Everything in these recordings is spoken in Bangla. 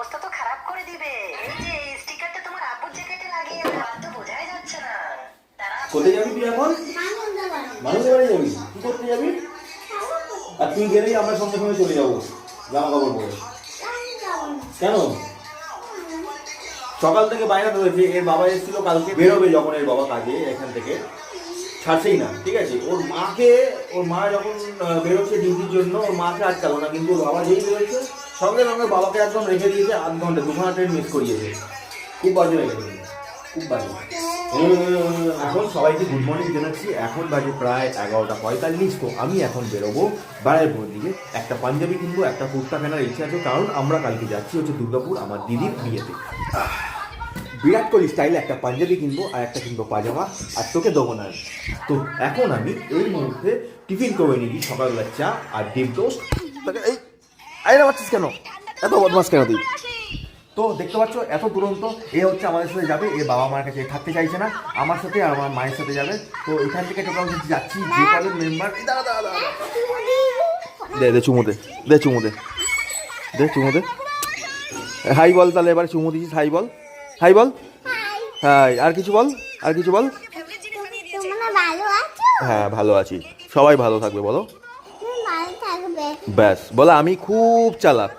অবস্থা তো খারাপ করে দিবে। এই যে এই স্টিকারটা তোমার আব্বুর জ্যাকেটে লাগিয়ে দাও আর তো বোঝাই যাচ্ছে না। তারা কোথায় যাবি তুই এখন? মানুষের বাড়ি। যাবি? কি করতে যাবি? আর তুই গেলেই আমরা সঙ্গে সঙ্গে চলে যাব জামা কাপড় পরে। কেন? সকাল থেকে বাইরে ধরেছে এর বাবা এসেছিল কালকে বেরোবে যখন এর বাবা কাজে এখান থেকে। ছাড়ছেই না ঠিক আছে? ওর মাকে ওর মা যখন বেরোচ্ছে ডিউটির জন্য ওর মাকে আটকালো না কিন্তু ওর বাবা যেই বেরোচ্ছে সঙ্গে সঙ্গে বাবাকে একদম রেখে দিয়েছে আধ ঘণ্টা দু ঘণ্টা ট্রেন মিস করিয়েছে। খুব বাজে হয়ে গেছে খুব বাজে এখন সবাইকে গুড মর্নিং জানাচ্ছি। এখন বাজে প্রায় এগারোটা পঁয়তাল্লিশ। তো আমি এখন বেরোবো বারাইপুর দিকে। একটা পাঞ্জাবি কিনবো একটা কুর্তা কেনার ইচ্ছা আছে। কারণ আমরা কালকে যাচ্ছি হচ্ছে দুর্গাপুর আমার দিদির বিয়েতে। বিরাট কোহলি স্টাইলে একটা পাঞ্জাবি কিনবো আর একটা কিনবো পাজামা আর তোকে দেবো না। তো এখন আমি এই মুহূর্তে টিফিন করে নিবি সকালবেলা চা আর ডিম টোস্ট। এই আইরা পাচ্ছিস কেন? এত বদমাস কেন তুই? তো দেখতে পাচ্ছ এত দুরন্ত এ হচ্ছে আমাদের সাথে যাবে এ বাবা মার কাছে থাকতে চাইছে না আমার সাথে আর আমার মায়ের সাথে যাবে। তো এখান থেকে টোটাল যাচ্ছি যে কজন মেম্বার দে দে চুমো দে দে চুমো দে। দে চুমো হাই বল তাহলে এবার চুমো দিছিস হাই বল। হাই বল। হাই আর কিছু বল? আর কিছু বল? তোমরা ভালো আছো? হ্যাঁ ভালো আছি। সবাই ভালো থাকবে বলো। ব্যাস বলো আমি খুব চালাক।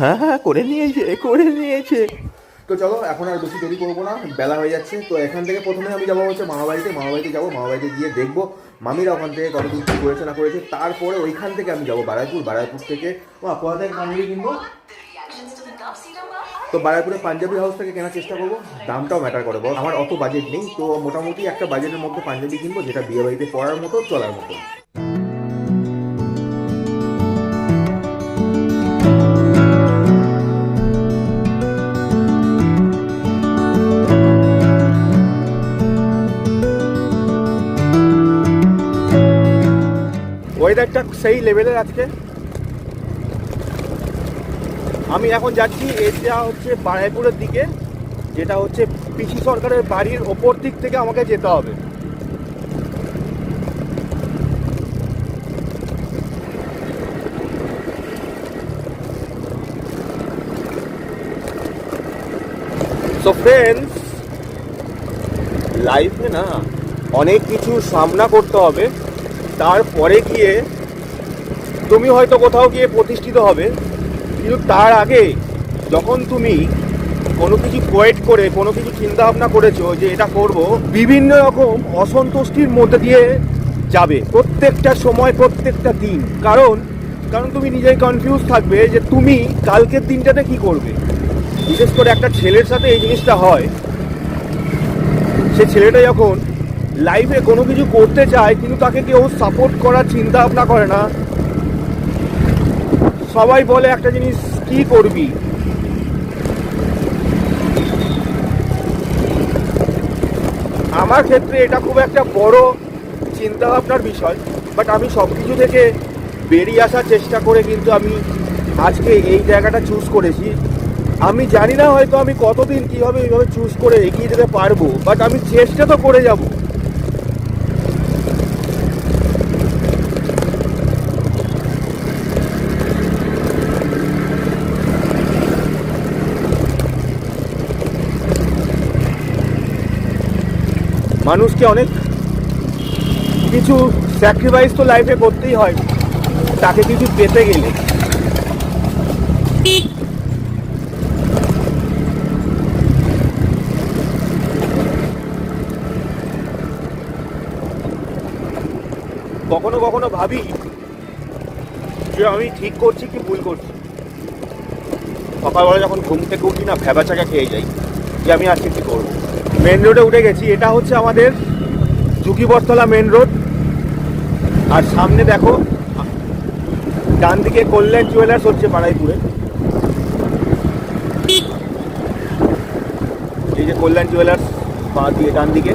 হ্যাঁ হ্যাঁ করে নিয়েছে করে নিয়েছে। তো চলো এখন আর বেশি দেরি করব না বেলা হয়ে যাচ্ছে তো এখান থেকে প্রথমে আমি যাব হচ্ছে মামাবাড়িতে মামাবাড়িতে যাব মামাবাড়িতে গিয়ে দেখব মামিরা ওখান থেকে কতদূর কী করেছে না করেছে। তারপরে ওইখান থেকে আমি যাব বারাইপুর বারাইপুর থেকে ও কোথা থেকে কিনবো তো বারাইপুরে পাঞ্জাবি হাউস থেকে কেনার চেষ্টা করব। দামটাও ম্যাটার করে বল আমার অত বাজেট নেই, তো মোটামুটি একটা বাজেটের মধ্যে পাঞ্জাবি কিনবো, যেটা বিয়ে বাড়িতে পড়ার মতো, চলার মতো। ওয়েদারটা সেই লেভেলের আজকে। আমি এখন যাচ্ছি, এটা হচ্ছে বারাইপুরের দিকে, যেটা হচ্ছে পিসি সরকারের বাড়ির ওপর দিক থেকে আমাকে যেতে হবে। সো ফ্রেন্ডস লাইফে না অনেক কিছু সামনা করতে হবে, তারপরে গিয়ে তুমি হয়তো কোথাও গিয়ে প্রতিষ্ঠিত হবে। কিন্তু তার আগে যখন তুমি কোনো কিছু কোয়েট করে, কোনো কিছু চিন্তা ভাবনা করেছ যে এটা করব, বিভিন্ন রকম অসন্তুষ্টির মধ্যে দিয়ে যাবে প্রত্যেকটা সময়, প্রত্যেকটা দিন। কারণ কারণ তুমি নিজেই কনফিউজ থাকবে যে তুমি কালকের দিনটাতে কি করবে। বিশেষ করে একটা ছেলের সাথে এই জিনিসটা হয়। সে ছেলেটা যখন লাইফে কোনো কিছু করতে চায়, কিন্তু তাকে কেউ সাপোর্ট করার চিন্তা ভাবনা করে না সবাই বলে একটা জিনিস, কি করবি? আমার ক্ষেত্রে এটা খুব একটা বড় চিন্তা ভাবনার বিষয় বাট আমি সব কিছু থেকে বেরিয়ে আসার চেষ্টা করে কিন্তু আমি আজকে এই জায়গাটা চুজ করেছি। আমি জানি না হয়তো আমি কতদিন কীভাবে এইভাবে চুজ করে এগিয়ে যেতে পারব বাট আমি চেষ্টা তো করে যাব। মানুষকে অনেক কিছু স্যাক্রিফাইস তো লাইফে করতেই হয়। তাকে কিছু পেতে গেলে। কখনো কখনো ভাবি যে আমি ঠিক করছি কি ভুল করছি। সকালবেলা যখন ঘুম থেকে উঠি না ভেবা চাকা খেয়ে যাই যে আমি আজকে কী করব? মেন রোডে উঠে গেছি। এটা হচ্ছে আমাদের যুগিবরতলা মেন রোড আর সামনে দেখো ডান দিকে কল্যাণ জুয়েলার্স হচ্ছে বাড়াইপুরে এই যে কল্যাণ জুয়েলার্স বাঁ দিয়ে ডান দিকে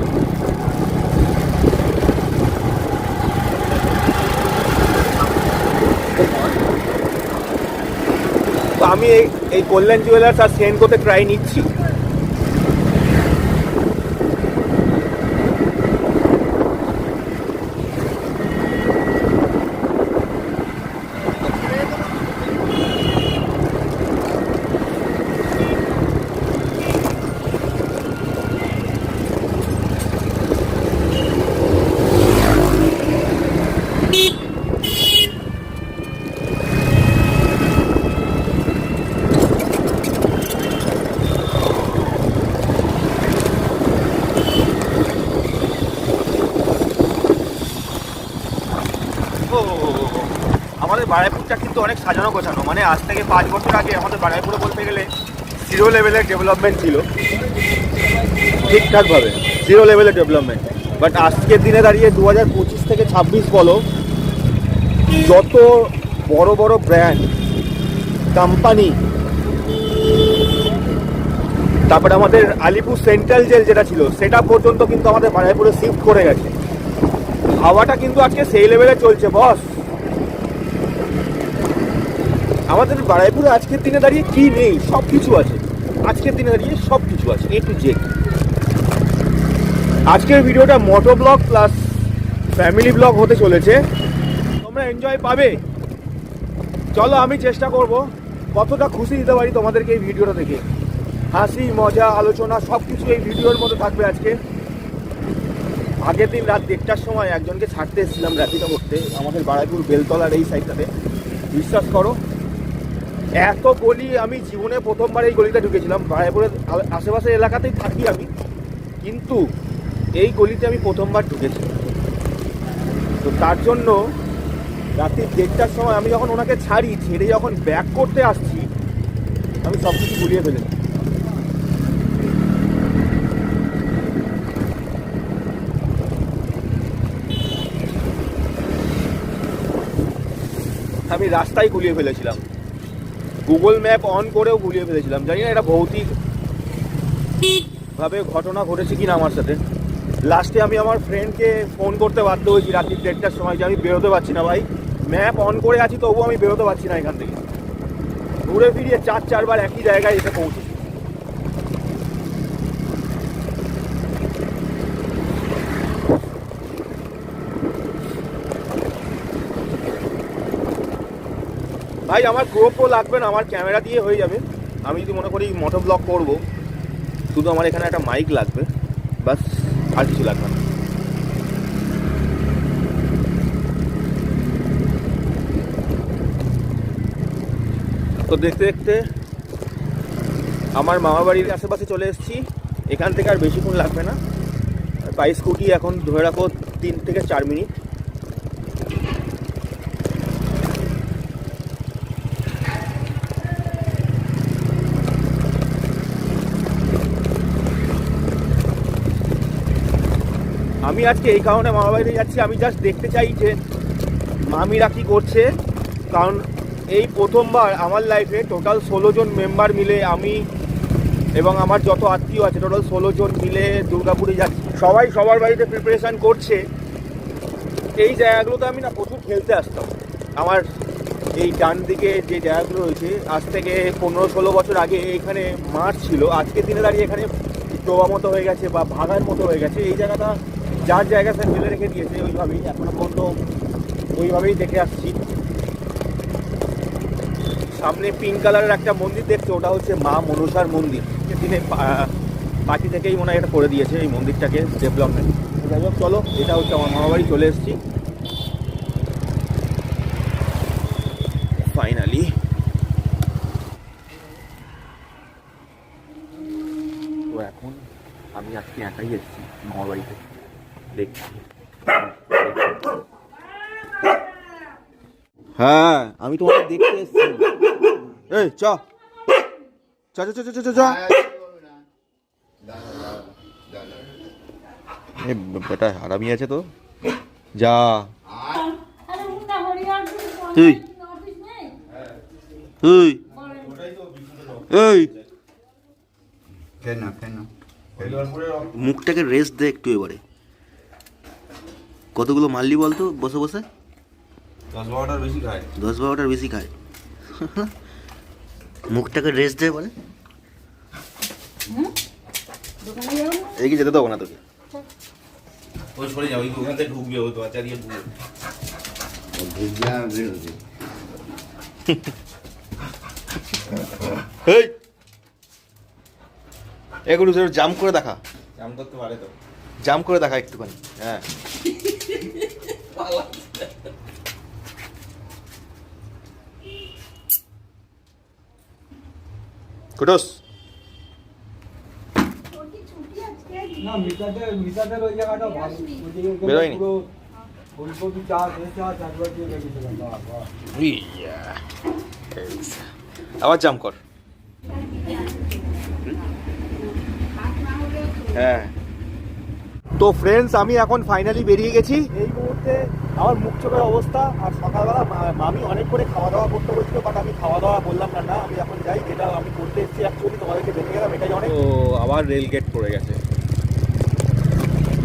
আমি এই কল্যাণ জুয়েলার্স আর সেন্ড করতে ট্রাই নিচ্ছি। বারাইপুরটা কিন্তু অনেক সাজানো গোছানো। মানে আজ থেকে পাঁচ বছর আগে আমাদের বারাইপুরে বলতে গেলে জিরো লেভেলের ডেভেলপমেন্ট ছিল। ঠিকঠাকভাবে জিরো লেভেলের ডেভেলপমেন্ট বাট আজকের দিনে দাঁড়িয়ে দু হাজার পঁচিশ থেকে ছাব্বিশ বলো, যত বড় বড় ব্র্যান্ড কোম্পানি তারপরে আমাদের আলিপুর সেন্ট্রাল জেল যেটা ছিল, সেটা পর্যন্ত কিন্তু আমাদের বারাইপুরে শিফট করে গেছে। হাওয়াটা কিন্তু আজকে সেই লেভেলে চলছে বস আমাদের বারাইপুরে আজকের দিনে দাঁড়িয়ে কি নেই? সব কিছু আছে। আজকের দিনে দাঁড়িয়ে সব কিছু আছে এ টু জেড আজকের ভিডিওটা moto vlog plus family vlog হতে চলেছে। তোমরা এনজয় পাবে। চলো, আমি চেষ্টা করব কতটা খুশি দিতে পারি তোমাদেরকে এই ভিডিওটা দেখে। হাসি, মজা, আলোচনা সব কিছু এই ভিডিওর মধ্যে থাকবে আজকে। আগের দিন রাত দেড়টার সময় একজনকে ছাড়তে এসেছিলাম র্যাপিডো করতে। আমাদের বারাইপুর বেলতলার এই সাইডটাতে বিশ্বাস করো এত গলি, আমি জীবনে প্রথমবার এই গলিতে ঢুকেছিলাম। বারাইপুরের আ- আশেপাশের এলাকাতেই থাকি আমি। কিন্তু এই গলিতে আমি প্রথমবার ঢুকেছি। তো তার জন্য রাত্রি দেড়টার সময় আমি যখন ওনাকে ছাড়ি, ছেড়ে যখন ব্যাক করতে আসছি, আমি সব কিছু গুলিয়ে ফেলেছি। আমি রাস্তায় গুলিয়ে ফেলেছিলাম। গুগল ম্যাপ অন করেও গুলিয়ে ফেলেছিলাম। জানি না এটা ভৌতিক ভাবে ঘটনা ঘটেছে কিনা আমার সাথে। লাস্টে আমি আমার ফ্রেন্ডকে ফোন করতে বাধ্য হয়েছি রাত্রি দেড়টার সময় যে আমি বেরোতে পারছি না ভাই। ম্যাপ অন করে আছি, তবুও আমি বেরোতে পারছি না এখান থেকে। ঘুরে ফিরিয়ে চার, চারবার একই জায়গায় এসে পৌঁছেছি। ভাই, আমার গ্রোপও লাগবে না, আমার ক্যামেরা দিয়ে হয়ে যাবে। আমি যদি মনে করি মোটো ব্লগ করব, শুধু আমার এখানে একটা মাইক লাগবে বাস আর কিছু লাগবে না। তো দেখতে দেখতে আমার মামা বাড়ির আশেপাশে চলে এসেছি। এখান থেকে আর বেশিক্ষণ লাগবে না। বাই স্কুটি এখন ধরে রাখো, তিন থেকে চার মিনিট। আমি আজকে এই কারণে মামা বাড়িতে যাচ্ছি। আমি জাস্ট দেখতে চাই যে মামিরা কি করছে। কারণ এই প্রথমবার আমার লাইফে টোটাল ষোলো জন মেম্বার মিলে আমি এবং আমার যত আত্মীয় আছে টোটাল ষোলো জন মিলে দুর্গাপুরে যাচ্ছি। সবাই সবার বাড়িতে প্রিপারেশান করছে। এই জায়গাগুলোতে আমি না প্রচুর খেলতে আসতাম। আমার এই ডান দিকে যে জায়গাগুলো রয়েছে, আজ থেকে পনেরো ষোলো বছর আগে এখানে মাঠ ছিল। আজকের দিনে দাঁড়িয়ে এখানে ডোবা মতো হয়ে গেছে বা ভাগার মতো হয়ে গেছে। এই জায়গাটা যার জায়গা স্যার ফেলে রেখে দিয়েছে, ওইভাবেই, এখনও পর্যন্ত ওইভাবেই দেখে আসছি। সামনে পিঙ্ক কালারের একটা মন্দির দেখছে, ওটা হচ্ছে মা মনসার মন্দির। দিনে পার্টি থেকেই মনে হয় এটা করে দিয়েছে এই মন্দিরটাকে ডেভেলপমেন্ট যাই হোক, চলো, এটা হচ্ছে আমার মামা বাড়ি, চলে এসেছি। ফাইনালি তো এখন আমি আজকে একাই এসেছি মামা বাড়িতে। দেখছি। হ্যাঁ আমি তোমাকে দেখতে এসেছি। এই চ। চ চ চ চ চ চ। এ বেটা হারামি আছে তো। যা। তুই। তুই। এই। মুখটাকে রেস্ট দে একটু এবারে। কতগুলো মারলি বলতো? বসে বসে। দশ বারোটার বেশি খায়। দশ বারোটার বেশি খায়। মুখটাকে রেস্ট দেয় বলে। এদিকে যেতে দেবো না তোকে। ওই সরে যাও ওখান থেকে ঢুকবে ওই দরজা দিয়ে ঢুকবে এই। এগুলো জাম করে দেখা। জাম করতে পারে তো। জাম করে দেখা একটুখানি হ্যাঁ। কুটুস? পুরো আবার জাম কর। হ্যাঁ। তো ফ্রেন্ডস আমি এখন ফাইনালি বেরিয়ে গেছি। এই মুহূর্তে আমার মুখ চোখের অবস্থা আর সকালবেলা মা- মামি অনেক করে খাওয়া দাওয়া করতে বলছিল বাট আমি খাওয়া দাওয়া বললাম না না আমি এখন যাই যেটা আমি করতে এসেছি অ্যাকচুয়ালি তোমাদেরকে দেখে গেলাম এটাই অনেক। তো আবার রেল গেট পড়ে গেছে।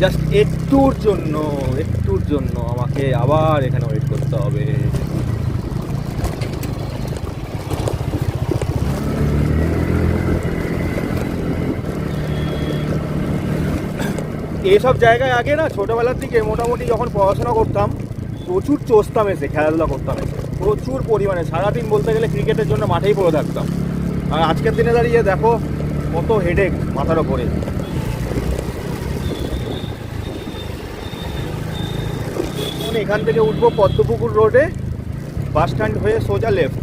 জাস্ট একটুর জন্য একটুর জন্য আমাকে আবার এখানে ওয়েট করতে হবে। এইসব জায়গায় আগে না ছোটোবেলার দিকে মোটামুটি যখন পড়াশোনা করতাম, প্রচুর চষতাম এসে, খেলাধুলা করতাম এসে। প্রচুর পরিমাণে, সারাদিন বলতে গেলে ক্রিকেটের জন্য মাঠেই পড়ে থাকতাম। আর আজকের দিনে দাঁড়িয়ে দেখো, কত হেডেক মাথার ওপরে। এখান থেকে উঠবো পদ্মপুকুর রোডে বাস স্ট্যান্ড হয়ে সোজা লেফট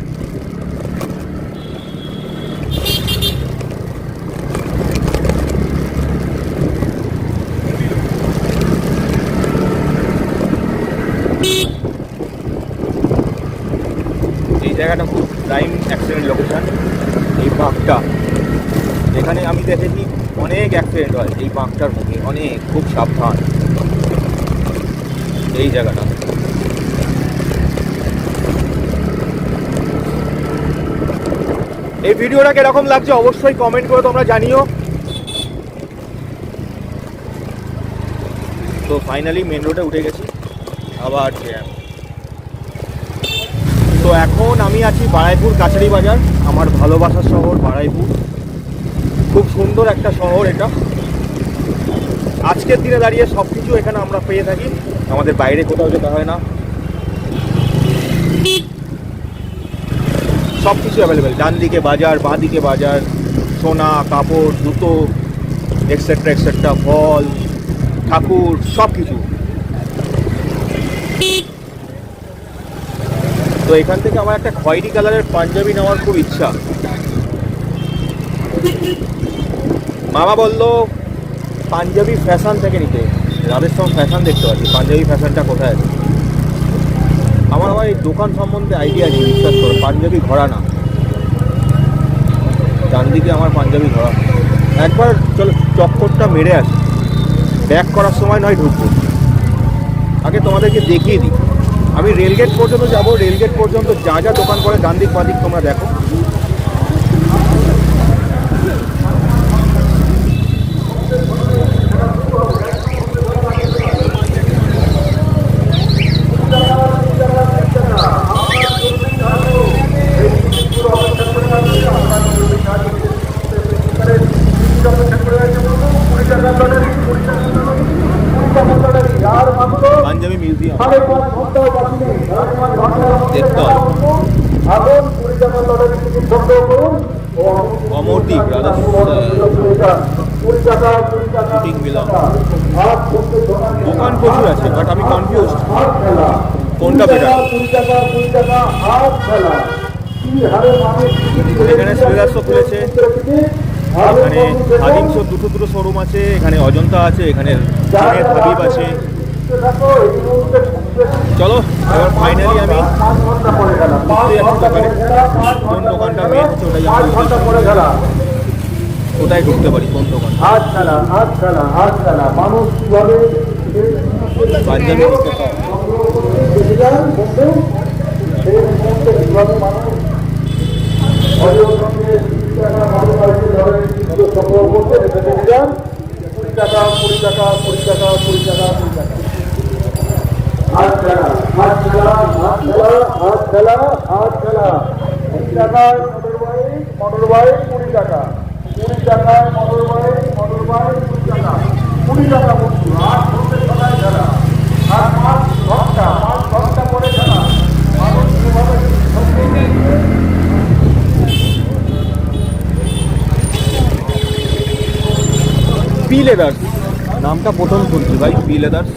এই জায়গাটা খুব প্রাইম অ্যাক্সিডেন্ট লোকেশন এই বাঁকটা এখানে আমি দেখেছি অনেক অ্যাক্সিডেন্ট হয়। এই বাঁকটার মুখে অনেক, খুব সাবধান। এই জায়গাটা। এই ভিডিওটা কীরকম লাগছে অবশ্যই কমেন্ট করে তোমরা জানিও। তো ফাইনালি মেন রোডে উঠে গেছি। আবার জ্যাম তো এখন আমি আছি বারাইপুর কাছারি বাজার, আমার ভালোবাসার শহর বারাইপুর। খুব সুন্দর একটা শহর এটা। আজকের দিনে দাঁড়িয়ে সব কিছু এখানে আমরা পেয়ে থাকি। আমাদের বাইরে কোথাও যেতে হয় না। সব কিছু অ্যাভেলেবেল ডান দিকে বাজার, বাঁ দিকে বাজার, সোনা, কাপড়, জুতো এক্সেট্রা এক্সেট্রা ফল, ঠাকুর সব কিছু তো এখান থেকে আমার একটা খয়েরি কালারের পাঞ্জাবি নেওয়ার খুব ইচ্ছা। মামা বলল, পাঞ্জাবি ফ্যাশন থেকে নিতে। রাজস্থান ফ্যাশন দেখতে পাচ্ছি। পাঞ্জাবি ফ্যাশনটা কোথায়? আছে আমার আবার এই দোকান সম্বন্ধে আইডিয়া নেই বিশ্বাস করো, পাঞ্জাবি ঘোরা না। ডান দিকে আমার পাঞ্জাবি ঘোরা একবার চলো, চক্করটা মেরে আসি। ব্যাক করার সময় নয় ঢুকবো। আগে তোমাদেরকে দেখিয়ে দিই। আমি রেলগেট পর্যন্ত যাব। রেলগেট পর্যন্ত যা যা দোকান করে ডান দিক বাদিক তোমরা দেখো। পাঞ্জাবি মিউজিয়াম হবে অমরদীপ শুটিং দোকান প্রচুর আছে বাট আমি কনফিউজ কোনটা এখানে শ্রীরাস্ত খুলেছে। এখানে আদিংশ দুটো দুটো শোরুম আছে, এখানে অজন্তা আছে, এখানে হাবিব আছে। চলো। এবার ফাইনালি আমি ঘুরতে যাচ্ছি দোকানে কোন দোকানটা মেন হচ্ছে ওটাই আমার। কোথায় ঢুকতে পারি? কোন দোকান পাঞ্জাবি কুড়ি টাকা কুড়ি টাকা কুড়ি টাকা কুড়ি টাকা কুড়ি টাকা। হাত খেলা হাত খেলা হাত খেলা হাত খেলা কুড়ি টাকায় মোটর বাইক মোটর বাইক কুড়ি টাকা কুড়ি টাকায় মোটর বাইক মোটর বাইক কুড়ি টাকা কুড়ি টাকা বন্ধু আর লেদার্স নামটা প্রথম শুনছি ভাই পি লেদার্স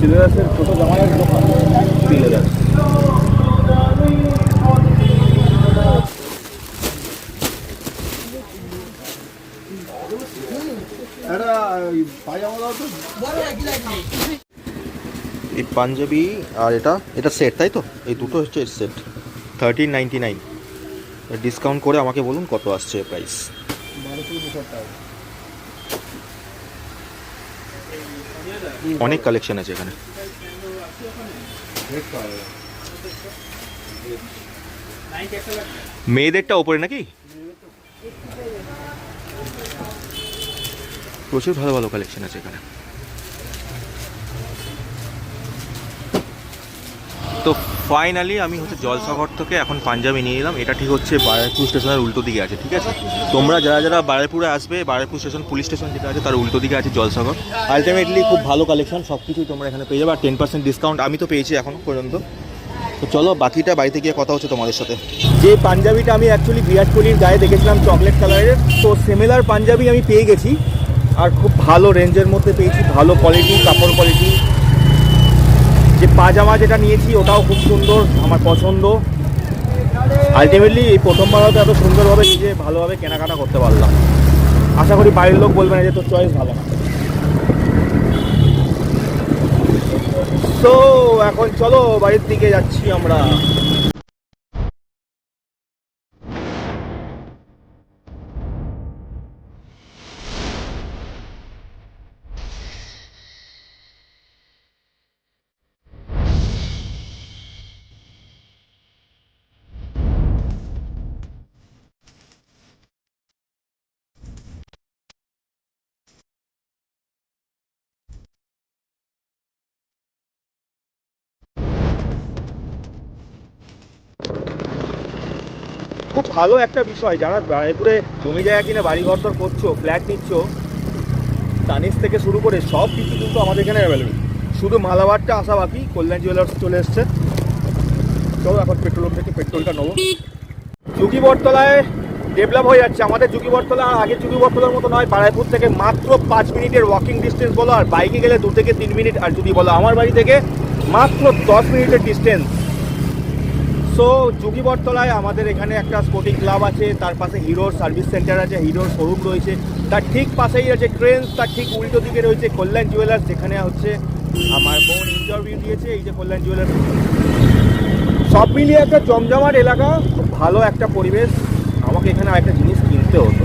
পি লেদার্সের ছোটো দোকান। পি লেদার্স পাঞ্জাবি আর এটা এটা সেট তাই তো? এই দুটো হচ্ছে এর set thirteen ninety nine discount করে আমাকে বলুন কত আসছে প্রাইস অনেক কালেকশন আছে এখানে। মেয়েদেরটা ওপরে নাকি? প্রচুর ভালো ভালো কালেকশন আছে এখানে। তো ফাইনালি আমি হচ্ছে জলসাগর থেকে এখন পাঞ্জাবি নিয়ে নিলাম এটা ঠিক হচ্ছে বারাইপুর স্টেশনের উল্টো দিকে আছে, ঠিক আছে? তোমরা যারা যারা বারাইপুরে আসবে, বারাইপুর স্টেশন, পুলিশ স্টেশন যেটা আছে, তার উল্টো দিকে আছে জলসাগর। আলটিমেটলি খুব ভালো কালেকশন সব কিছুই তোমরা এখানে পেয়ে যাবে। আর টেন পার্সেন্ট ডিসকাউন্ট আমি তো পেয়েছি এখনও পর্যন্ত। তো চলো, বাকিটা বাড়িতে গিয়ে কথা হচ্ছে তোমাদের সাথে। যে পাঞ্জাবিটা আমি অ্যাকচুয়ালি বিরাট কোহলির গায়ে দেখেছিলাম চকলেট কালারের তো সিমিলার পাঞ্জাবি আমি পেয়ে গেছি। আর খুব ভালো রেঞ্জের মধ্যে পেয়েছি, ভালো কোয়ালিটি কাপড় কোয়ালিটি যে পাজামা যেটা নিয়েছি, ওটাও খুব সুন্দর, আমার পছন্দ। আলটিমেটলি এই প্রথমবার হয়তো এত সুন্দরভাবে নিজে ভালোভাবে কেনাকাটা করতে পারলাম। আশা করি বাড়ির লোক বলবে না যে তোর চয়েস ভালো না। তো এখন চলো, বাড়ির দিকে যাচ্ছি আমরা। খুব ভালো একটা বিষয়। যারা রায়পুরে জমি জায়গা কিনে বাড়ি ঘর দর করছ ফ্ল্যাট নিচ্ছ টানিস থেকে শুরু করে সব কিছু কিন্তু আমাদের এখানে অ্যাভেলেবেল শুধু মালাবারটা আসা বাকি, কল্যাণ জুয়েলার্স চলে এসছে। চলো এখন পেট্রোল থেকে পেট্রোলটা নেব। ঝুঁকি বটতলায় ডেভেলপ হয়ে যাচ্ছে। আমাদের ঝুঁকি বটতলা আর আগের ঝুঁকি বটতলার মতো নয়, বারাইপুর থেকে মাত্র পাঁচ মিনিটের ওয়াকিং ডিস্টেন্স বলো, আর বাইকে গেলে দু থেকে তিন মিনিট। আর যদি বলো আমার বাড়ি থেকে মাত্র দশ মিনিটের ডিস্টেন্স সো যুগি বটতলায় আমাদের এখানে একটা স্পোর্টিং ক্লাব আছে, তার পাশে হিরোর সার্ভিস সেন্টার আছে হিরোর শোরুম রয়েছে। তার ঠিক পাশেই আছে ট্রেন তার ঠিক উল্টো দিকে রয়েছে কল্যাণ জুয়েলার্স যেখানে হচ্ছে আমার বোন ইন্টারভিউ দিয়েছে, এই যে কল্যাণ জুয়েলার্স সব মিলিয়ে একটা জমজমাট এলাকা, খুব ভালো একটা পরিবেশ। আমাকে এখানে একটা জিনিস কিনতে হতো।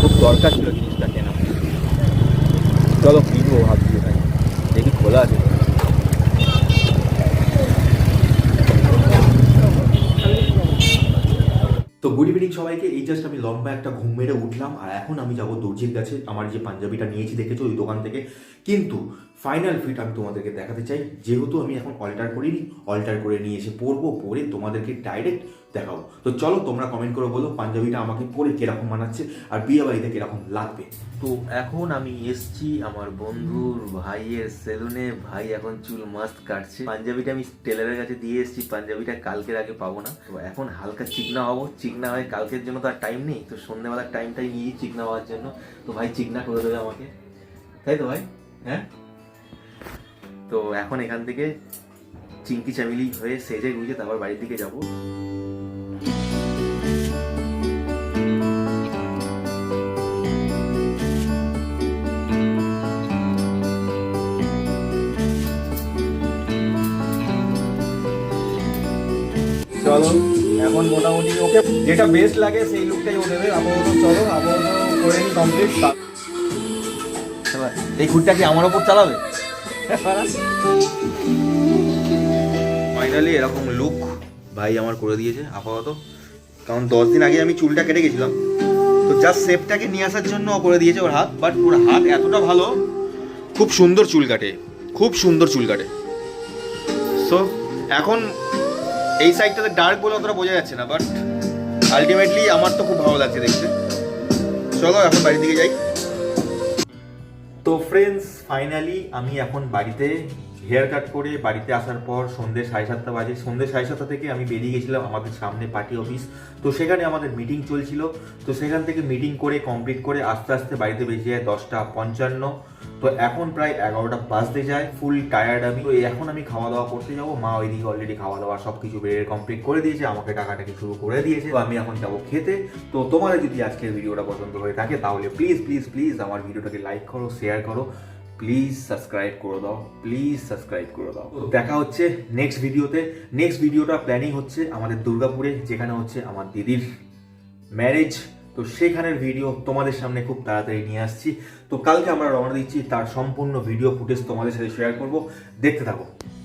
খুব দরকার ছিল জিনিসটা লম্বা একটা ঘুম মেরে উঠলাম, আর এখন আমি যাব দর্জির কাছে। আমার যে পাঞ্জাবিটা নিয়েছি, দেখেছ? ওই দোকান থেকে। কিন্তু ফাইনাল ফিট আমি তোমাদেরকে দেখাতে চাই। যেহেতু আমি এখন অল্টার করিনি অল্টার করে নিয়ে এসে পরবো পরে তোমাদেরকে ডাইরেক্ট দেখাবো। তো চলো তোমরা কমেন্ট করে বলো, পাঞ্জাবিটা আমাকে পরে কীরকম মানাচ্ছে আর বিয়ে বাড়িতে কীরকম লাগবে। তো এখন আমি এসছি আমার বন্ধুর ভাইয়ের সেলুনে ভাই এখন চুল মাস্ট কাটছে। পাঞ্জাবিটা আমি টেলারের কাছে দিয়ে এসেছি। পাঞ্জাবিটা কালকের আগে পাবো না। তো এখন হালকা চিকনা হব। চিকনা হয়ে কালকের জন্য তো আর টাইম নেই। তো সন্ধ্যেবেলার টাইমটাই নিয়ে চিকনা হওয়ার জন্য। তো ভাই চিকনা করে দেবে আমাকে। তাই তো ভাই? হ্যাঁ? তো এখন এখান থেকে চিঙ্কি চামিলি হয়ে সেজে গুজে তারপর বাড়ির দিকে যাব। চলো এখন মোটামুটি ওকে যেটা বেস্ট লাগে সেই লুকটাই ও দেবে। আপাতত চলো আপাতত করে নি কমপ্লিট এই খুঁটটা কি আমার ওপর চালাবে? ফাইনালি এরকম লুক ভাই আমার করে দিয়েছে, আপাতত। কারণ দশ দিন আগে আমি চুলটা কেটে গেছিলাম। তো জাস্ট শেপটাকে নিয়ে আসার জন্য করে দিয়েছে ওর হাত বাট ওর হাত এতটা ভালো, খুব সুন্দর চুল কাটে, খুব সুন্দর চুল কাটে। সো এখন এই সাইডটাতে ডার্ক বলে অতটা বোঝা যাচ্ছে না বাট আলটিমেটলি আমার তো খুব ভালো লাগছে দেখতে। চলো, এখন বাড়ির দিকে যাই। তো ফ্রেন্ডস ফাইনালি আমি এখন বাড়িতে হেয়ার কাট করে বাড়িতে আসার পর সন্ধ্যে সাড়ে সাতটা বাজে। সন্ধ্যে সাড়ে সাতটা থেকে আমি বেরিয়ে গেছিলাম আমাদের সামনে পার্টি অফিস তো সেখানে আমাদের মিটিং চলছিল। তো সেখান থেকে মিটিং করে কমপ্লিট করে আস্তে আস্তে বাড়িতে বেজে যায় দশটা পঞ্চান্ন। তো এখন প্রায় এগারোটা বাজতে যায় ফুল টায়ার্ড আমি। তো এখন আমি খাওয়া দাওয়া করতে যাব। মা ওইদিকে অলরেডি খাওয়া দাওয়া সব কিছু বেড়ে কমপ্লিট করে দিয়েছে, আমাকে টাকাটাকে শুরু করে দিয়েছে। তো আমি এখন যাব খেতে। তো তোমাদের যদি আজকের ভিডিওটা পছন্দ হয়ে থাকে, তাহলে প্লিজ প্লিজ প্লিজ আমার ভিডিওটাকে লাইক করো শেয়ার করো। প্লিজ সাবস্ক্রাইব করে দাও প্লিজ সাবস্ক্রাইব করে দাও। দেখা হচ্ছে নেক্সট ভিডিওতে নেক্সট ভিডিওটা প্ল্যানিং হচ্ছে আমাদের দুর্গাপুরে যেখানে হচ্ছে আমার দিদির ম্যারেজ তো সেখানের ভিডিও তোমাদের সামনে খুব তাড়াতাড়ি নিয়ে আসছি। তো কালকে আমরা রওনা দিচ্ছি তার সম্পূর্ণ ভিডিও ফুটেজ তোমাদের সাথে শেয়ার করব। দেখতে থাকো।